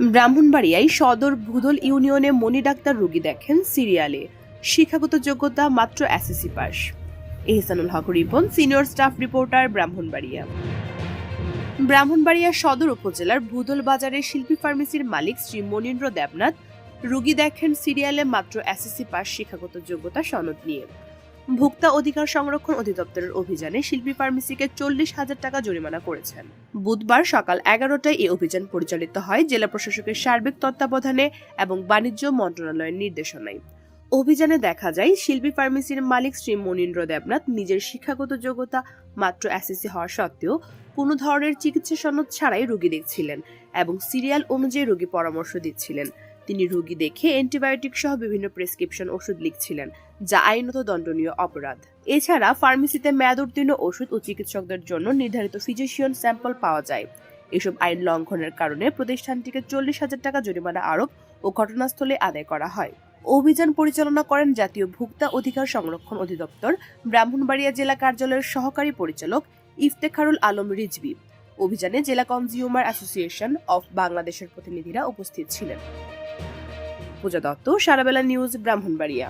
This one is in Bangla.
ব্রাহ্মণবাড়িয়ায় সদর ভুদল ইউনিয়নে মণি ডাক্তার রোগী দেখেন সিরিয়ালে। শিক্ষাগত যোগ্যতা মাত্র SSC pass. Ehsanul Haque Ripon, senior staff reporter, Brahmanbaria. Brahmanbaria সদর উপজেলার ভুদল বাজারে শিল্পী ফার্মেসির মালিক শ্রী মনীন্দ্র দেবনাথ রোগী দেখেন সিরিয়ালে মাত্র এসএসসি পাস শিক্ষাগত যোগ্যতা সনদ নিয়ে। ভোক্তা অধিকার সংরক্ষণ অধিদপ্তরের অভিযানে শিল্পী ফার্মেসিকে চল্লিশ হাজার টাকা জরিমানা করেছেন। বুধবার সকাল এগারোটায় এই অভিযান পরিচালিত হয় জেলা প্রশাসকের সার্বিক তত্ত্বাবধানে এবং বাণিজ্য মন্ত্রণালয়ের নির্দেশনায়। অভিযানে দেখা যায়, শিল্পী ফার্মেসির মালিক শ্রী মনীন্দ্র দেবনাথ নিজের শিক্ষাগত যোগ্যতা মাত্র এসএসসি হওয়া সত্ত্বেও কোনো ধরনের চিকিৎসা সনদ ছাড়াই রোগী দেখছিলেন এবং সিরিয়াল অনুযায়ী রোগী পরামর্শ দিচ্ছিলেন। তিনি রোগী দেখে অ্যান্টিবায়োটিক সহ বিভিন্ন প্রেসক্রিপশন ওষুধ লিখছিলেন, যা আইনত দণ্ডনীয় অপরাধ। এছাড়া ফার্মেসিতে মেয়াদ উত্তীর্ণ ওষুধ ও চিকিৎসকদের জন্য নির্ধারিত ফিজিশিয়ান স্যাম্পল পাওয়া যায়। এসব আইন লঙ্ঘনের কারণে প্রতিষ্ঠানটিকে চল্লিশ হাজার টাকা জরিমানা আরোপ ও ঘটনাস্থলে আদায় করা হয়। অভিযান পরিচালনা করেন জাতীয় ভোক্তা অধিকার সংরক্ষণ অধিদপ্তর, ব্রাহ্মণবাড়িয়া জেলা কার্যালয়ের সহকারী পরিচালক ইফতেখারুল আলম রিজভি। অভিযানে জেলা কনজিউমার অ্যাসোসিয়েশন অফ বাংলাদেশের প্রতিনিধিরা উপস্থিত ছিলেন। পূজা দত্ত সারাবেলা নিউজ ব্রাহ্মণবাড়িয়া।